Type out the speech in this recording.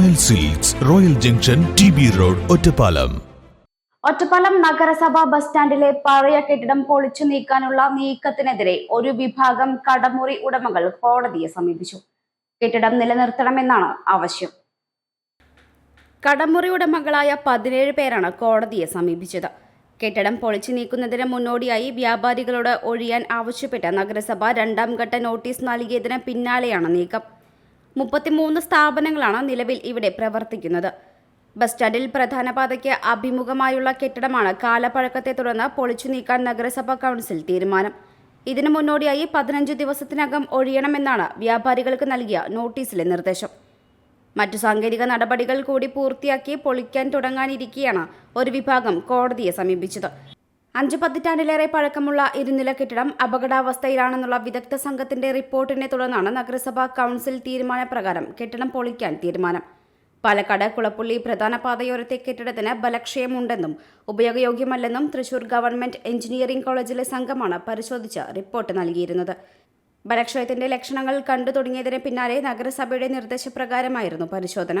Royal silks royal junction T B road Ottapalam Ottapalam നഗരസഭാ bus സ്റ്റാൻഡിലെ പഴയ കെട്ടിടം പൊളിച്ചു നീക്കാനുള്ള നീക്കത്തിനെതിരെ ഒരു വിഭാഗം കടമുറി ഉടമകൾ കോടതിയെ സമീപിച്ചു. കെട്ടിടം നിലനിർത്തണമെന്നാണ് ആവശ്യം. കടമുറി ഉടമകളായ പതിനേഴ് പേരാണ് കോടതിയെ സമീപിച്ചത്. കെട്ടിടം പൊളിച്ചു നീക്കുന്നതിന് മുന്നോടിയായി വ്യാപാരികളോട് ഒഴിയാൻ ആവശ്യപ്പെട്ട നഗരസഭ രണ്ടാം ഘട്ട നോട്ടീസ് നൽകിയതിന് പിന്നാലെയാണ് നീക്കം. മുപ്പത്തിമൂന്ന് സ്ഥാപനങ്ങളാണ് നിലവിൽ ഇവിടെ പ്രവർത്തിക്കുന്നത്. ബസ് സ്റ്റാൻഡിൽ പ്രധാന പാതയ്ക്ക് അഭിമുഖമായുള്ള കെട്ടിടമാണ് കാലപ്പഴക്കത്തെ തുടർന്ന് പൊളിച്ചു നീക്കാൻ നഗരസഭാ കൗൺസിൽ തീരുമാനം. ഇതിനു മുന്നോടിയായി പതിനഞ്ച് ദിവസത്തിനകം ഒഴിയണമെന്നാണ് വ്യാപാരികൾക്ക് നൽകിയ നോട്ടീസിലെ നിർദ്ദേശം. മറ്റു സാങ്കേതിക നടപടികൾ കൂടി പൂർത്തിയാക്കി പൊളിക്കാൻ തുടങ്ങാനിരിക്കെയാണ് ഒരു വിഭാഗം കോടതിയെ സമീപിച്ചത്. അഞ്ചു പതിറ്റാണ്ടിലേറെ പഴക്കമുള്ള ഇരുനില കെട്ടിടം അപകടാവസ്ഥയിലാണെന്നുള്ള വിദഗ്ധ സംഘത്തിന്റെ റിപ്പോർട്ടിനെ തുടർന്നാണ് നഗരസഭാ കൗൺസിൽ തീരുമാനപ്രകാരം കെട്ടിടം പൊളിക്കാൻ തീരുമാനം. പാലക്കാട് കുളപ്പുള്ളി പ്രധാന പാതയോരത്തെ കെട്ടിടത്തിന് ബലക്ഷയമുണ്ടെന്നും ഉപയോഗയോഗ്യമല്ലെന്നും തൃശൂർ ഗവൺമെന്റ് എഞ്ചിനീയറിംഗ് കോളേജിലെ സംഘമാണ് പരിശോധിച്ച് റിപ്പോർട്ട് നൽകിയിരുന്നത്. ബലക്ഷയത്തിന്റെ ലക്ഷണങ്ങൾ കണ്ടു തുടങ്ങിയതിന് പിന്നാലെ നഗരസഭയുടെ നിർദ്ദേശപ്രകാരമായിരുന്നു പരിശോധന.